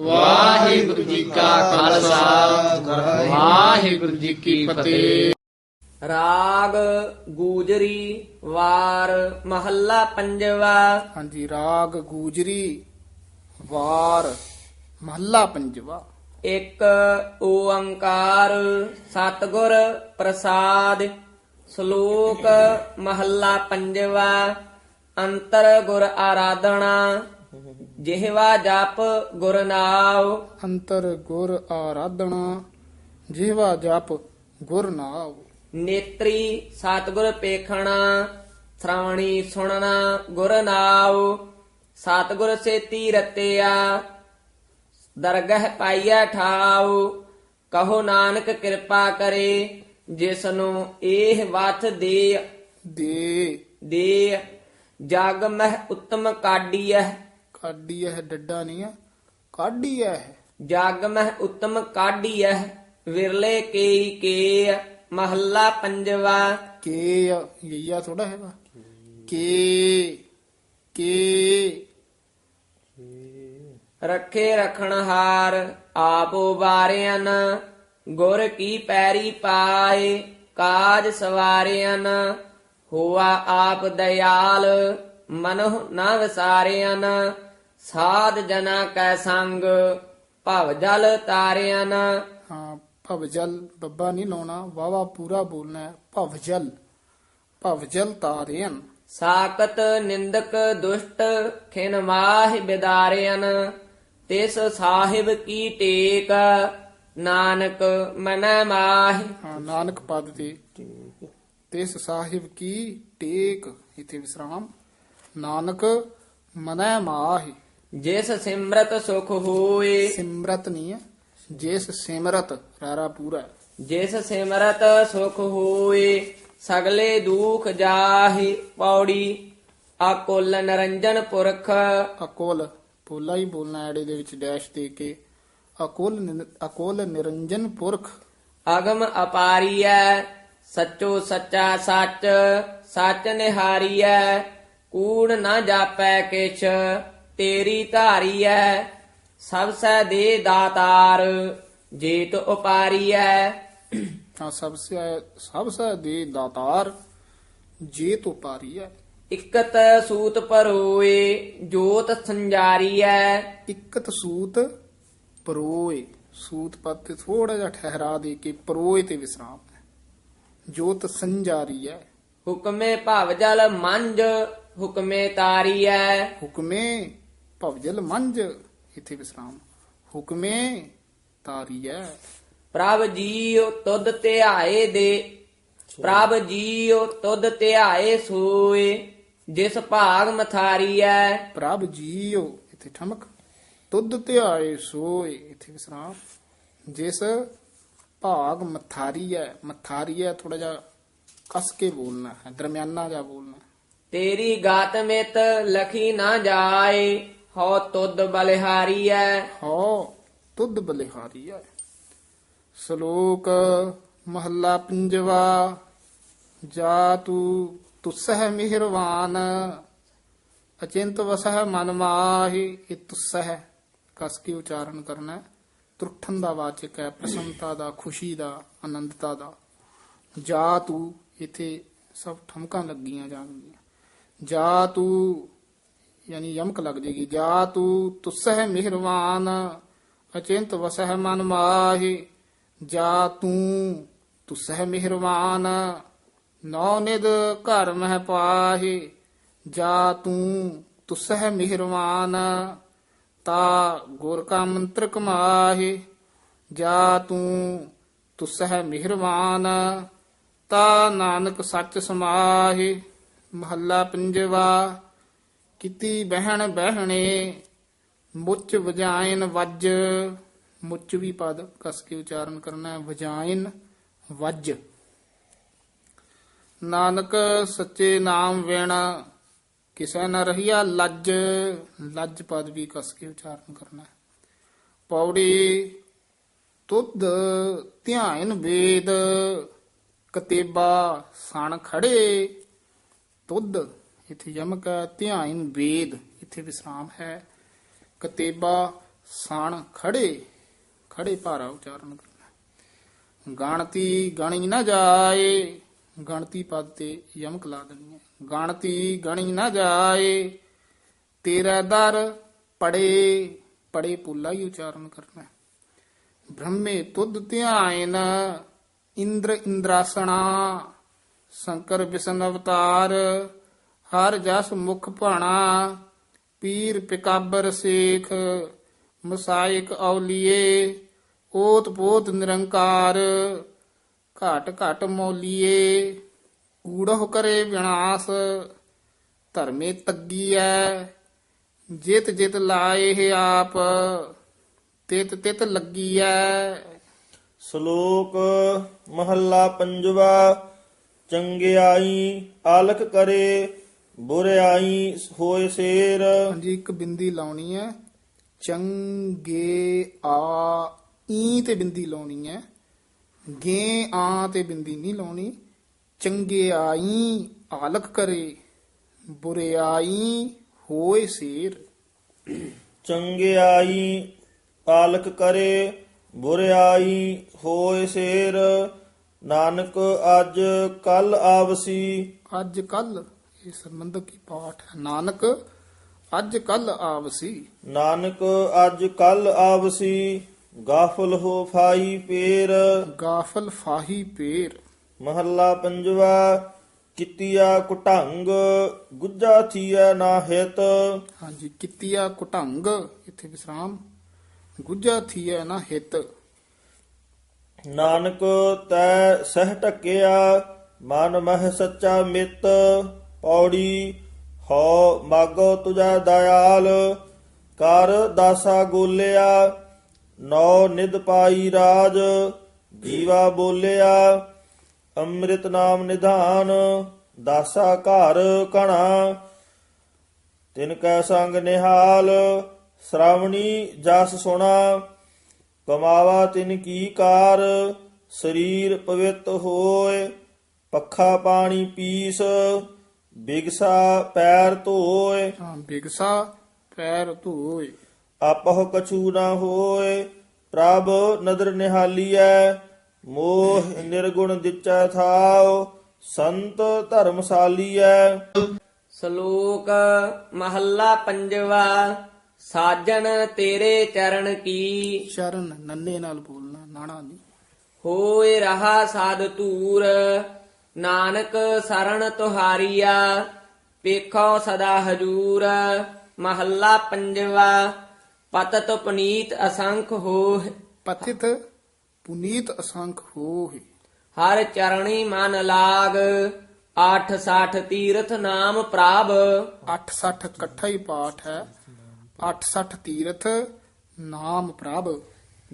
ਵਾਹਿਗੁਰੂ ਜੀ ਕਾ ਖਾਲਸਾ। ਵਾਹਿਗੁਰੂ ਜੀ ਕੀ ਫਤਿਹ। ਰਾਗ ਗੂਜਰੀ ਵਾਰ ਮਹੱਲਾ ਪੰਜਵਾ। ਹਾਂਜੀ ਰਾਗ ਗੂਜਰੀ ਵਾਰ ਮਹੱਲਾ ਪੰਜਵਾ। ਇੱਕ ਓੰਕਾਰ ਸਤਿਗੁਰ ਪ੍ਰਸਾਦ ਸ਼ਲੋਕ ਮਹੱਲਾ ਪੰਜਵਾ ਅੰਤਰ ਗੁਰ ਆਰਾਧਨਾ ਜਿਹਵਾ ਜਪ ਗੁਰ ਨਾਮ ਅੰਤਰ ਗੁਰ ਆਰਾਧਨਾ ਜਿਹਵਾ ਜਪ ਗੁਰ ਨਾਮ ਨੇਤਰੀ ਸਤਿਗੁਰ ਪੇਖਣਾ ਸ਼੍ਰਵਣੀ ਸੁਣਨਾ ਗੁਰ ਨਾਮ ਸਤਿਗੁਰ ਸੇਤੀ ਰਤਿਆ ਦਰਗਹ ਪਾਈਆ ਠਾਉ। ਕਹੋ ਨਾਨਕ ਕਿਰਪਾ ਕਰੇ ਜਿਸ ਨੂੰ ਇਹ ਵਥ ਦੇ। ਦੇ। ਦੇ। ਜਗ ਮਹਿ ਉੱਤਮ ਕਾਢੀਐ। ਕਾਢੀ ਇਹ ਡੱਡਾ ਨਹੀਂ ਹੈ ਕਾਢੀ ਹੈ ਜਗ ਮਹਿ ਉੱਤਮ ਕਾਢੀਐ ਵਿਰਲੇ ਕੇਈ ਕੇ ਮਹੱਲਾ ਪੰਜਵਾ। ਕੇ ਯਈਆ ਥੋੜਾ ਹੈਗਾ। ਕੇ ਕੇ ਰੱਖੇ ਰਖਣਹਾਰ ਆਪੋ ਬਾਰਿਆਨ ਗੁਰ ਕੀ ਪੈਰੀ ਪਾਏ ਕਾਜ ਸਵਾਰਿਆਨ ਹੋਆ ਆਪ ਦਇਆਲ ਮਨੁ ਨਾ ਵਿਸਾਰਿਆਨ ਸਾਧ ਜਨਾ ਕੈ ਸੰਗ ਭਵ ਜਲ ਤਾਰਿਆਨ ਹਾਂ ਭਵਜਲ ਬੱਬਾ ਨਹੀਂ ਲਾਉਣਾ ਵਾਵਾ ਪੂਰਾ ਬੋਲਣਾ ਹੈ ਭਵਜਲ ਭਵਜਲ ਤਾਰਿਅਨ ਸਾਕਤ ਨਿੰਦਕ ਦੁਸ਼ਟ ਖਿਨ ਮਾਹਿ ਬਿਦਾਰਿਆਨ ਤਿਸ ਸਾਹਿਬ ਕੀ ਟੇਕ ਨਾਨਕ ਮਨੈ ਮਾਹਿ। ਹਾਂ ਨਾਨਕ ਪਦ ਤੇ। ਤਿਸ ਸਾਹਿਬ ਕੀ ਟੇਕ ਇਥੇ ਵਿਸਰਾਮ। ਨਾਨਕ ਮਨੈ ਮਾਹਿ। ਜਿਸ ਸਿਮਰਤ ਸੁਖ ਹੋਏ। ਸਿਮਰਤ ਨਹੀਂ ਹੈ ਜਿਸ ਸਿਮਰਤ ਰਾਰਾ ਪੂਰਾ ਹੈ। ਜਿਸ ਸਿਮਰਤ ਸੁਖ ਹੋਏ ਸਗਲੇ ਦੁਖ ਜਾਹੇ ਪੌੜੀ ਆਕੁਲ ਨਰੰਜਨ ਪੁਰਖ। ਅਕੁਲ ਪੋਲਾ ਹੀ ਬੋਲਣਾ ਐੜੇ ਦੇ ਵਿੱਚ ਡੈਸ਼ ਦੇ ਕੇ। ਅਕੁਲ ਨਿਰ- ਅਕੁਲ ਨਿਰੰਜਨ ਪੁਰਖ। ਅਗਮ ਅਪਾਰੀਐ ਸੱਚੋ ਸੱਚਾ ਸੱਚ ਸੱਚ ਨਿਹਾਰੀਐ ਕੂੜ ਨਾ ਜਾਪੈ ਕਿਛ। ਤੇਰੀ ਧਾਰੀਐ ਸਭ ਸੈ ਦੇ ਦਾਤਾਰ ਜੇਤ ਉਪਾਰੀਐ। ਹਾਂ ਸਭ ਸੇ ਸਭ ਸੇ ਦੇ ਦਾਤਾਰ ਜੇ ਤੋ ਪਾਰੀ ਹੈ ਇਕਤ ਸੂਤ ਪਰੋਏ ਜੋਤ ਸੰਜਾਰੀਐ। ਇਕਤ ਸੂਤ ਪਰੋਏ ਸੂਤ ਪਦ ਤੇ ਥੋੜਾ ਜਿਹਾ ਠਹਿਰਾ ਦੇ ਕੇ ਪਰੋਏ ਤੇ ਵਿਸਰਾਮ ਹੈ। ਜੋਤ ਸੰਜਾਰੀ ਹੈ ਹੁਕਮੇ ਭਵ ਜਲ ਮੰਜ ਹੁਕਮੇ ਤਾਰੀਐ। ਹੁਕਮੇ ਭਵਜਲ ਮੰਜ ਇਥੇ ਵਿਸਰਾਮ। ਹੁਕਮੇ ਤਾਰੀ ਹੈ ਪ੍ਰਭ ਜੀਉ ਤੁਧ ਧਿਆਏ ਦੇ ਪ੍ਰਭ ਜੀਉ ਤੁਧ ਧਿਆਏ ਸੋਏ ਜਿਸ ਭਾਗ ਮਥਾਰੀਐ ਪ੍ਰਭ ਜੀਓ ਇਥੇ ਠਮਕ। ਤੁਧ ਧਿਆਏ ਸੋਏ ਇਥੇ ਵਿਸਰਾਮ। ਜਿਸ ਭਾਗ ਮਥਾਰੀ ਹੈ ਮਥਾਰੀ ਹੈ ਥੋੜਾ ਜਿਹਾ ਕਸ ਕੇ ਬੋਲਣਾ ਹੈ ਦਰਮਿਆਨਾ ਜਿਹਾ ਬੋਲਣਾ। ਤੇਰੀ ਗਾਤ ਮਿਤ ਲਖੀ ਨਾ ਜਾਏ। ਹਉ ਤੁਧ ਬਲਿਹਾਰੀਐ। ਹੋ ਤੁਧ ਬਲਿਹਾਰੀ ਹੈ ਸ਼ਲੋਕ ਮਹੱਲਾ ਪੰਜਵਾ, ਜਾ ਤੂੰ ਤੁਸਹਿ ਮਿਹਰਵਾਨ, ਅਚਿੰਤ ਵਸਹਿ ਮਨ ਮਾਹੀ, ਇਹ ਤੁਸਹਿ। ਕਸ ਕੇ ਉਚਾਰਨ ਕਰਨਾ? ਹੈ। ਦਾ ਵਾਚਕ ਹੈ, ਪ੍ਰਸੰਨਤਾ ਦਾ, ਖੁਸ਼ੀ ਦਾ, ਆਨੰਦਤਾ ਦਾ। ਜਾ ਤੂੰ, ਇਥੇ ਸਭ ਠਮਕਾਂ ਲੱਗੀਆਂ ਜਾਣਗੀਆਂ। ਜਾ ਤੂੰ ਯਾਨੀ ਯਮਕ ਲੱਗ ਜੇਗੀ। ਜਾ ਤੂੰ ਤੁਸਹਿ ਮਿਹਰਵਾਨ, ਅਚਿੰਤ ਵਸਹਿ ਮਨ ਮਾਹੀ। ਜਾ ਤੂੰ ਤੁਸਹਿ ਮਿਹਰਵਾਨ, ਨੌ ਨਿਦ ਘਰ ਮਹਿ ਪਾਹੀ। ਜਾ ਤੂੰ ਤੁਸਹਿ ਮਿਹਰਵਾਨ, ਤਾ ਗੁਰ ਕਾ ਮੰਤਰ ਕਮਾਹੀ। ਜਾ ਤੂੰ ਤੁਸਹਿ ਮਿਹਰਵਾਨ, ਤਾ ਨਾਨਕ ਸੱਚ ਸਮਾਹੀ। ਮਹੱਲਾ ਪੰਜਵਾ ਕੀਤੀ ਬਹਿਣ ਬਹਿਣੇ, ਮੁੱਚ ਵਜਾਇਨ ਵੱਜ, ਮੁੱਚ ਵੀ ਪਦ ਕਸ ਕੇ ਉਚਾਰਨ ਕਰਨਾ ਹੈ, ਵਜਾਇਨ ਵੱਜ। ਨਾਨਕ ਸੱਚੇ ਨਾਮ ਵੇਣਾ, ਕਿਸੈ ਨ ਰਹੀਆ ਲੱਜ ਲੱਜ ਪਦ ਵੀ ਕਸ ਕੇ ਉਚਾਰਨ ਕਰਨਾ ਹੈ। ਪੌੜੀ ਤੁਧ ਧਿਆਨ ਵੇਦ, ਕਤੇਬਾ ਸਣ ਖੜੇ, ਤੁਧ ਇਥੇ ਯਮਕ ਹੈ, ਧਿਆਨ ਵੇਦ ਇਥੇ ਵਿਸਰਾਮ ਹੈ। ਕਤੇਬਾ ਸਣ ਖੜੇ ਖੜੇ ਭਾਰਾ ਉਚਾਰਨ ਕਰਨਾ ਗਣਤੀ ਗਣੀ ਨਾ ਜਾਏ ਗਣਤੀ ਪਦ ਤੇ ਯਮਕ ਲਾ ਦੇਣੀ ਹੈ। ਗਣਤੀ ਗਣੀ ਨਾ ਜਾਏ ਤੇਰਾ ਦਰ ਪੜੇ ਪੜੇ ਪੁੱਲਾ ਹੀ ਉਚਾਰਨ ਕਰਨਾ ਹੈ। ਬ੍ਰਹਮੇ ਤੁਧ ਧਿਆਇਨ ਇੰਦਰ ਇੰਦਰਾਸਣਾ ਸ਼ੰਕਰ ਵਿਸ਼ਨ ਅਵਤਾਰ ਹਰ ਜਸ ਮੁਖ ਭਾਣਾ, ਪੀਰ ਪਿਕਾਬਰ ਸੇਖ, ਮਸਾਇਕ ਔਲੀਏ ਓਤ ਪੋਤ ਨਿਰੰਕਾਰ, ਘਟ ਘਟ ਮੌਲੀਏ, ਊੜਹ ਕਰੇ ਵਿਨਾਸ਼, ਧਰਮੇ ਤੱਗੀਐ, ਜਿਤ ਜਿਤ ਲਾਏ ਹੈ ਆਪ, ਤਿਤ ਤਿਤ ਲੱਗੀਐ। ਸ਼ਲੋਕ ਮਹੱਲਾ ਪੰਜਵਾ, ਚੰਗਿਆਈ ਆਲਖ ਕਰੇ ਬੁਰਿਆਈ ਹੋਏ ਸੇਰ। ਹਾਂਜੀ ਇੱਕ ਬਿੰਦੀ ਲਾਉਣੀ ਹੈ। ਚੰਗੇ ਆ ਈ ਤੇ ਬਿੰਦੀ ਲਾਉਣੀ ਹੈ। ਗੇ ਆ ਤੇ ਬਿੰਦੀ ਨਹੀਂ ਲਾਉਣੀ। ਚੰਗੇ ਆਈ ਆਲਕ ਕਰੇ। ਬੁਰਿਆਈ ਹੋਏ ਸੀਰ। ਚੰਗਿਆਈ ਆਲਖ ਕਰੇ। ਬੁਰਿਆਈ ਹੋਏ ਸੇਰ। ਨਾਨਕ ਅੱਜ ਕੱਲ ਆਵਸੀ। ਅੱਜ ਕੱਲ ਇਹ ਸੰਬੰਧਕ ਕੀ ਪਾਠ ਹੈ। ਨਾਨਕ ਅੱਜ ਕੱਲ ਆਵਸੀ। ਨਾਨਕ ਅੱਜ ਕੱਲ ਆਵਸੀ। ਗਾਫਲ ਹੋ ਫਾਈ ਪੇਰ। ਗਾਫਲ ਫਾਹੀ ਪੇਰ। ਮਹੱਲਾ ਪੰਜਵਾ ਕਿਤਿਆ ਕੁਟੰਗ। ਗੁੱਜਾ ਥੀਆ ਨਾ ਹਿਤ। ਹਾਂਜੀ ਕਿਤਿਆ ਕੁਟੰਗ ਇੱਥੇ ਵਿਸਰਾਮ। ਗੁੱਜਾ ਥੀਐ ਨਾ ਹਿਤ। ਨਾਨਕ ਤੈ ਸਹਿ ਟਕਿਆ ਮਨ ਮਹਿ ਸੱਚਾ ਮਿੱਤ। ਪੌੜੀ, ਹਉ ਮਾਗੋ ਤੁਜਾ ਦਇਆਲ, ਕਰ ਦਾਸਾ ਗੋਲਿਆ, ਨੌ ਨਿਦ ਪਾਈ ਰਾਜ, ਜੀਵਾ ਬੋਲਿਆ, ਅੰਮ੍ਰਿਤ ਨਾਮ ਨਿਧਾਨ, ਦਾਸਾ ਘਰ ਕਣਾ। ਤਿਨ ਕੈ ਸੰਗ ਨਿਹਾਲ, ਸ਼ਰਾਵਣੀ ਜਸ ਸੁਣਾ, ਕਮਾਵਾ ਤਿਨ ਕੀ ਕਾਰ, ਸਰੀਰ ਪਵਿੱਤ ਹੋਏ, ਪੱਖਾ ਪਾਣੀ ਪੀਸ ਬਿਗਸਾ ਪੈਰ ਧੋਏ। ਹਾਂ ਬਿਗਸਾ ਪੈਰ ਧੋਏ। ਆਪਹੁ ਕਛੂ ਨਾ ਹੋਏ ਪ੍ਰਭ ਨਦਰ ਨਿਹਾਲੀਐ ਮੋਹ ਨਿਰਗੁਣ ਦਿਚੈ ਥਾਉ ਸੰਤ ਧਰਮਸਾਲੀਐ। ਸ਼ਲੋਕ ਮਹੱਲਾ ਪੰਜਵਾ ਸਾਜਣ ਤੇਰੇ ਚਰਨ ਕੀ? ਸ਼ਰਨ ਨੰਨੇ ਨਾਲ ਬੋਲਣਾ ਨਾਣਾ ਨਹੀਂ ਹੋਏ ਰਹਾ ਸਾਧ ਤੂਰ ਨਾਨਕ ਸਰਣ ਤੁਹਾਰੀਆ ਪੇਖੋ ਸਦਾ ਹਜੂਰ ਮਹੱਲਾ ਪੰਜਵਾ ਪਤਤ ਪੁਨੀਤ ਅਸੰਖ ਹੋਇ ਪਥਿਤ ਪੁਨੀਤ ਅਸੰਖ ਹੋਏ ਹਰ ਚਰਣੀ ਮਨ ਲਾਗ 860 ਤੀਰਥ ਨਾਮ ਪ੍ਰਭ 860 ਇਕੱਠਾ ਹੀ ਪਾਠ ਹੈ। 860 ਤੀਰਥ ਨਾਮ ਪ੍ਰਭ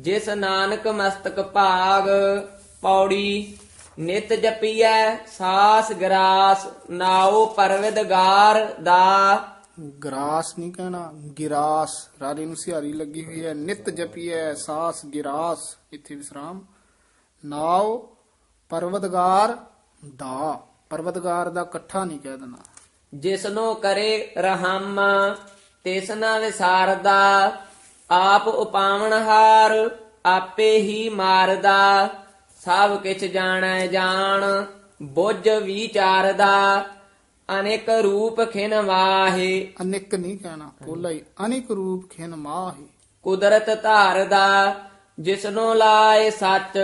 ਜਿਸ ਨਾਨਕ ਮਸਤਕ ਭਾਗ ਪੌੜੀ ਨਿਤ ਜਪੀਐ ਸਾਸ ਗਰਾਸ ਨਾਉ ਪਰਵਿਦਗਾਰ ਦਾ। ਗਰਾਸ ਨਹੀਂ ਕਹਿਣਾ ਗਿਰਾਸ। ਰਾਰੇ ਨੂੰ ਸਿਹਾਰੀ ਲੱਗੀ ਹੋਈ ਹੈ। ਨਿਤ ਜਪੀਐ ਸਾਸ ਗਿਰਾਸ। ਇੱਥੇ ਵਿਸਰਾਮ। ਨਾਉ ਪਰਵਤਗਾਰ ਦਾ। ਪਰਵਤਗਾਰ ਦਾ ਇਕੱਠਾ ਨਹੀਂ ਕਹਿ ਦੇਣਾ। ਜਿਸਨੋ ਕਰੇ ਰਹਮ ਤਿਸਨਾ ਵਿਸਾਰਦਾ। ਆਪ ਉਪਾਵਨ ਹਾਰ ਆਪੇ ਹੀ ਮਾਰਦਾ। ਸਭ ਕਿਛ ਜਾਣੈ ਜਾਣ ਬੁੱਝ ਵਿਚਾਰਦਾ ਅਨੇਕ ਰੂਪ ਖਿਨ ਵਾਹੇ। ਅਨੇਕ ਨਹੀਂ ਕਹਿਣਾ ਪੋਲਾ ਹੀ ਅਨੇਕ ਰੂਪ ਖਿਨ ਮਾਹੀ ਕੁਦਰਤ ਧਾਰਦਾ ਜਿਸਨੋ ਲਾਏ ਸੱਚ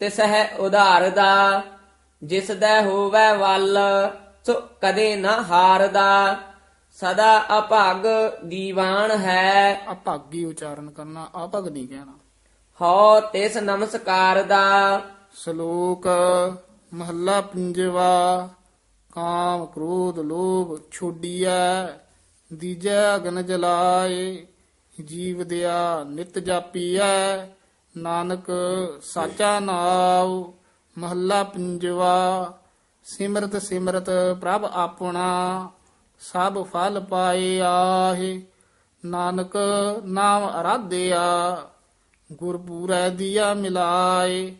ਤਿਸ ਹੈ ਉਧਾਰਦਾ ਜਿਸ ਦਾ ਹੋਵੇ ਵੱਲ ਸੋ ਕਦੇ ਨਾ ਹਾਰਦਾ। ਸਦਾ ਅਭਾਗ ਦੀਵਾਨ ਹੈ। ਅਭਾਗੀ ਉਚਾਰਨ ਕਰਨਾ ਅਭਗ ਨਹੀਂ ਕਹਿਣਾ। ਹਉ ਤਿਸ ਨਮਸਕਾਰ ਦਾ। ਸ਼ਲੋਕ ਮਹੱਲਾ ਪੰਜਵਾ, ਕਾਮ ਕ੍ਰੋਧ ਲੋਭ ਛੋਡੀਐ, ਦੀਜੈ ਅਗਨ ਜਲਾਏ, ਜੀਵ ਦਿਆ ਨਿਤ ਜਾਪੀਐ, ਨਾਨਕ ਸਾਚਾ ਨਾਉ। ਮਹੱਲਾ ਪੰਜਵਾ, ਸਿਮਰਤ ਸਿਮਰਤ ਪ੍ਰਭ ਆਪਣਾ, ਸਭ ਫਲ ਪਾਏ ਆਹੇ, ਨਾਨਕ ਨਾਮ ਅਰਾਧਿਆ। ਗੁਰਪੂਰੈ ਦੀਆ ਮਿਲਾਏ,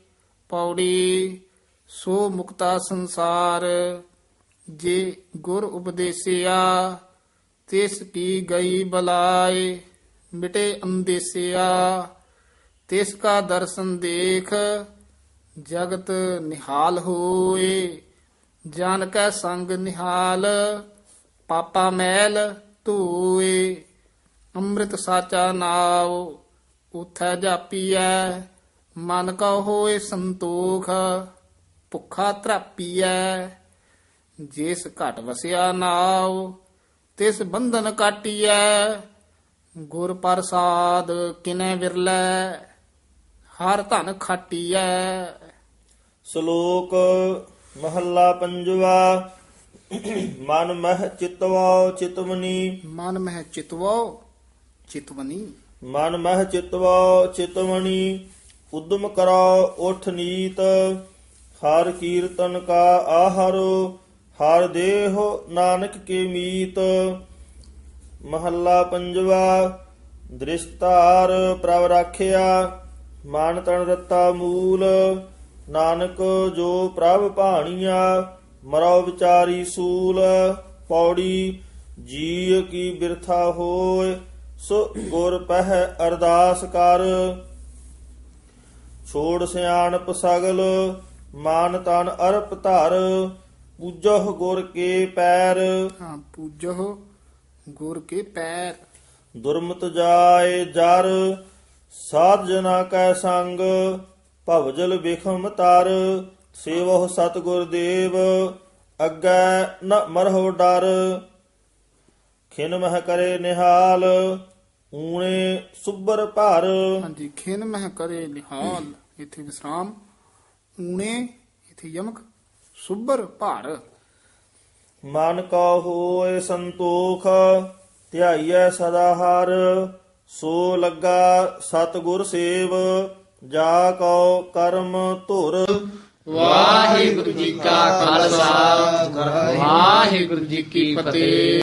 ਪੌੜੀ ਸੋ ਮੁਕਤਾ ਸੰਸਾਰ। ਜੇ ਗੁਰ ਉਪਦੇਸਿਆ, ਤਿਸ ਕੀ ਗਈ ਬਲਾਏ। ਮਿਟੇ ਅੰਦੇਸਿਆ, ਤਿਸ ਕਾ ਦਰਸ਼ਨ ਦੇਖ, ਜਗਤ ਨਿਹਾਲ ਹੋਏ। ਜਨ ਕੈ ਸੰਗ ਨਿਹਾਲ, ਪਾਪਾ ਮੈਲ ਧੋਏ। ਅੰਮ੍ਰਿਤ ਸਾਚਾ ਨਾਉ ਉਥੈ ਜਾਪੀਐ ਮਨ ਕਾ ਹੋਏ ਸੰਤੋਖ ਭੁੱਖਾ ਤ੍ਰਾਪੀਐ ਜਿਸ ਘਟ ਵਸਿਆ ਨਾਉ ਤਿਸ ਬੰਧਨ ਕਾਟੀਐ। ਗੁਰ ਪ੍ਰਸਾਦ ਕਿਨੈ ਵਿਰਲੇ ਹਰ ਧਨ ਖਾਟੀਐ। ਸ਼ਲੋਕ ਮਹੱਲਾ ਪੰਜਵਾ ਮਨ ਮਹਿ ਚਿਤਵਾ ਚਿਤਵਨੀ। ਮਨ ਮਹਿ ਚਿਤਵੋ ਚਿਤਵਨੀ। ਮਨ ਮਹਿ ਚਿਤਵਾ ਚਿਤਵਣੀ, ਉਦਮ ਕਰੋ ਉਠ ਨੀਤ, ਹਰ ਕੀਰਤਨ ਕਾ ਆਹਾਰੋ, ਹਰ ਦੇਹ ਨਾਨਕ ਕੇ ਮੀਤ। ਮਹੱਲਾ ਪੰਜਵਾ ਦ੍ਰਿਸ਼ਤਾਰ ਪ੍ਰਭ ਰਾਖਿਆ, ਮਨ ਤਨ ਰਤਾ ਮੂਲ, ਨਾਨਕ ਜੋ ਪ੍ਰਭ ਭਾਣੀਆ ਮਰੋ ਵਿਚਾਰੀ ਸੂਲ, ਪੌੜੀ ਜੀ ਕੀ ਬਿਰਥਾ ਹੋਏ ਸੋ ਗੁਰ ਪਹਿ ਅਰਦਾਸ ਕਰ। ਛੋੜ ਸਿਆਣਪ ਸਗਲ ਮਾਨ ਤਨ ਅਰਪ ਧਰ ਪੂਜਹ ਗੁਰ ਕੇ ਪੈਰ। ਹਾਂ ਪੂਜੋ ਗੁਰ ਕੇ ਪੈਰ। ਦੁਰਮਤ ਜਾਏ ਜਰ ਸਾਧ ਜਨਾ ਕੈ ਸੰਗ ਭਵਜਲ ਬਿਖਮ ਤਰ। ਸੇਵਹੁ ਸਤਿਗੁਰ ਦੇਵ ਅੱਗੇ ਨ ਮਰਹੁ ਡਰ। ਖਿਨ ਮਹ ਕਰੇ ਨਿਹਾਲ ਊਣੇ ਸੁਬਰ ਭਰ। ਹਾਂਜੀ ਖਿਨ ਮਹਿ ਕਰੇ ਨਿਹਾਲ ਇਥੇ ਵਿਸਰਾਮ। ਊਣੇ ਇਥੇ ਯਮਕ ਸੁਬਰ ਭਾਰ। ਮਨ ਕਾ ਹੋਏ ਸੰਤੋਖ ਧਿਆਈਐ ਸਦਾ ਹਰ। ਸੋ ਲੱਗਾ ਸਤਿਗੁਰ ਸੇਵ ਜਾ ਕਉ ਕਰਮ ਧੁਰ। ਵਾਹਿਗੁਰੂ ਜੀ ਕਾ ਖਾਲਸਾ ਵਾਹਿਗੁਰੂ ਜੀ ਕੀ ਫਤਿਹ।